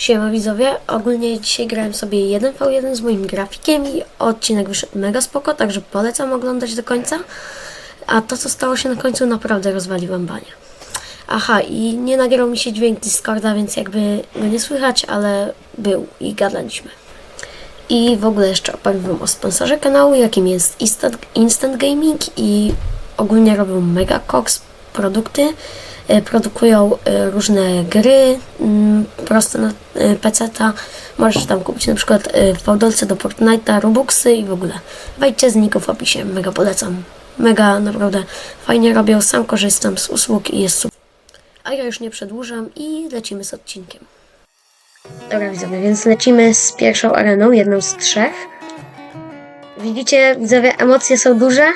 Siema widzowie, ogólnie dzisiaj grałem sobie 1v1 z moim grafikiem i odcinek wyszedł mega spoko, także polecam oglądać do końca. A to co stało się na końcu naprawdę rozwaliłem banie. Aha, i nie nagrał mi się dźwięk Discorda, więc jakby go nie słychać, ale był i gadaliśmy. I w ogóle jeszcze opowiem Wam o sponsorze kanału, jakim jest Instant, Instant Gaming i ogólnie robią Mega Cox produkty. E, Produkują e, różne gry mm, prosto na PC-ta. Możesz tam kupić na przykład e, Fałdolce do Fortnite'a, Robuxy i w ogóle. Wejdźcie z niku w opisie, mega polecam. Mega naprawdę fajnie robią, sam korzystam z usług i jest super. A ja już nie przedłużam i lecimy z odcinkiem. Dobra widzowie, więc lecimy z pierwszą areną, jedną z trzech. Widzicie, widzowie, emocje są duże.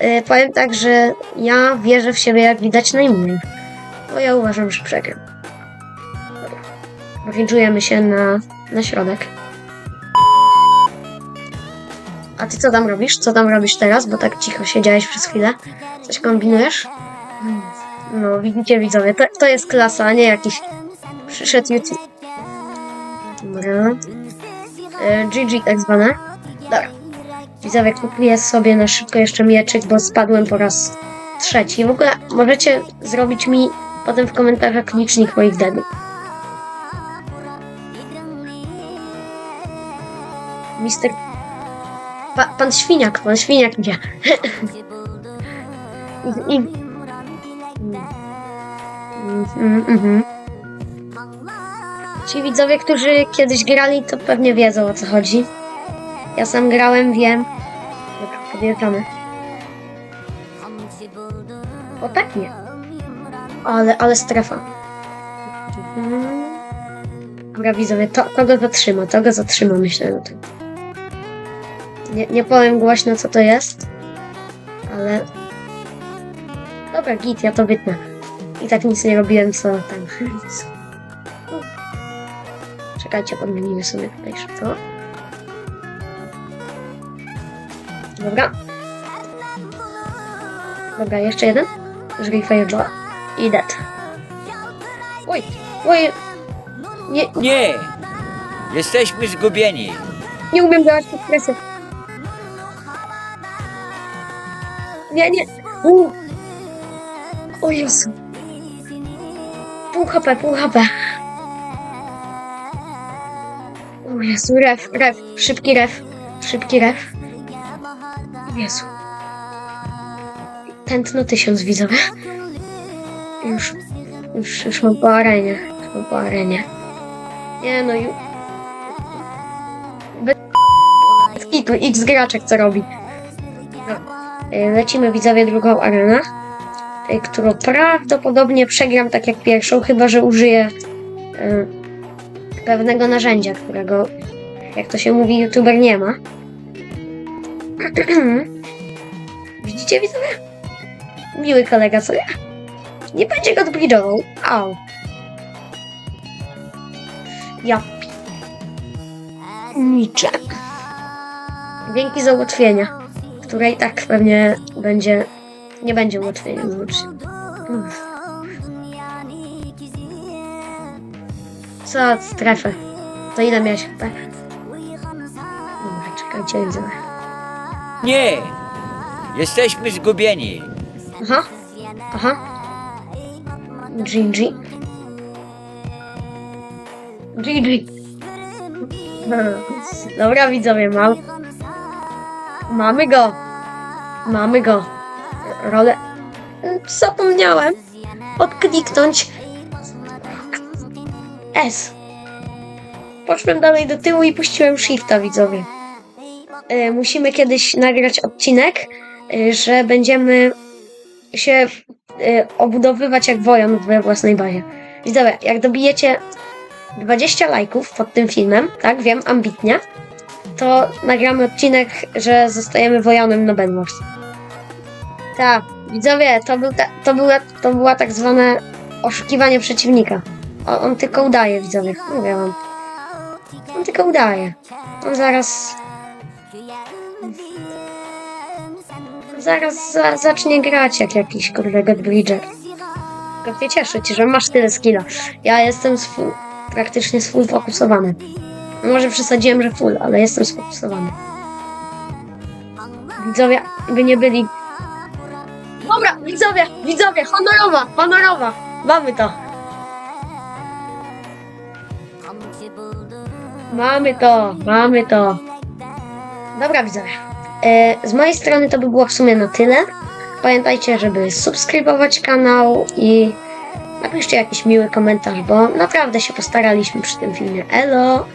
Yy, powiem tak, że ja wierzę w siebie, jak widać najmniej. Bo ja uważam, że przegram. Dobra. Się na, na środek. A ty co tam robisz? Co tam robisz teraz? Bo tak cicho siedziałeś przez chwilę. Coś kombinujesz? No, widzicie widzowie, to, to jest klasa, a nie jakiś przyszedł YouTube. Dobra. E, GG tak zwane. Dobra. Widzowie, kupuję sobie na szybko jeszcze mieczyk, bo spadłem po raz trzeci. W ogóle możecie zrobić mi potem w komentarzach licznik moich deadów. Mister... Pa, pan Świniak, pan Świniak idzie. I. Ci widzowie, którzy kiedyś grali, to pewnie wiedzą o co chodzi. Ja sam grałem, wiem. Dobra, podjeżdżamy. O tak nie. Ale, ale strefa. Dobra, widzowie, to, to go zatrzyma, to go zatrzyma, myślę na tym. Nie, nie powiem głośno, co to jest, ale... Dobra, git, ja to wytnę. I tak nic nie robiłem, co tam. Czekajcie, podmienimy sobie tutaj szybko. Dobra. Dobra, jeszcze jeden. Żryj Fireballa. I dead. Oj, oj. Nie, Nie! Jesteśmy zgubieni. nie umiem działać pod presją. Nie, nie. U. O Jezu. Pół HP, pół HP. O Jezu, ref, ref, szybki ref, szybki ref. Jezu. Tętno tysiąc widzowie. Już, już, już mam po arenie, już mam. Nie no, już. Bez kitu, x graczek co robi. No. Y, Lecimy widzowie drugą arenę, y, którą prawdopodobnie przegram tak jak pierwszą, chyba że użyję y, pewnego narzędzia, którego, jak to się mówi, youtuber nie ma. Widzicie widzowie? Miły kolega, co ja? Nie będzie go odbridżował. Au. Ja pi... Niczem. Dzięki za ułatwienia, które i tak pewnie będzie... Nie będzie ułatwieniem. Uff. Co strefę? To ile miałeś HP? Dobra, czekajcie, widzę. Nie! Jesteśmy zgubieni. Aha. Aha. GG. GG. Dobra, widzowie, mam. Mamy go. Mamy go. Rolę. Zapomniałem odkliknąć S. Poszłem dalej do tyłu i puściłem shifta, widzowie. E, musimy kiedyś nagrać odcinek, e, że będziemy się e, obudowywać jak wojan we własnej bazie. Widzowie, jak dobijecie 20 lajków pod tym filmem, tak, wiem, ambitnie, to nagramy odcinek, że zostajemy wojanem na Benwars. Tak, widzowie, to, był ta, to, była, to była tak zwane oszukiwanie przeciwnika. O, on tylko udaje, widzowie, mówię wam. On tylko udaje. On zaraz zaraz za, zacznie grać jak jakiś kurde God Bridger. Tylko mnie cieszy cię, że masz tyle skilla. Ja jestem swój. praktycznie swój fokusowany. Może przesadziłem, że full, ale jestem sfokusowany. Widzowie, by nie byli... Dobra, widzowie, widzowie, honorowa, honorowa. Mamy to. Mamy to, mamy to. Dobra, widzowie. E, z mojej strony to by było w sumie na tyle. Pamiętajcie, żeby subskrybować kanał i napiszcie jakiś miły komentarz, bo naprawdę się postaraliśmy przy tym filmie. Elo!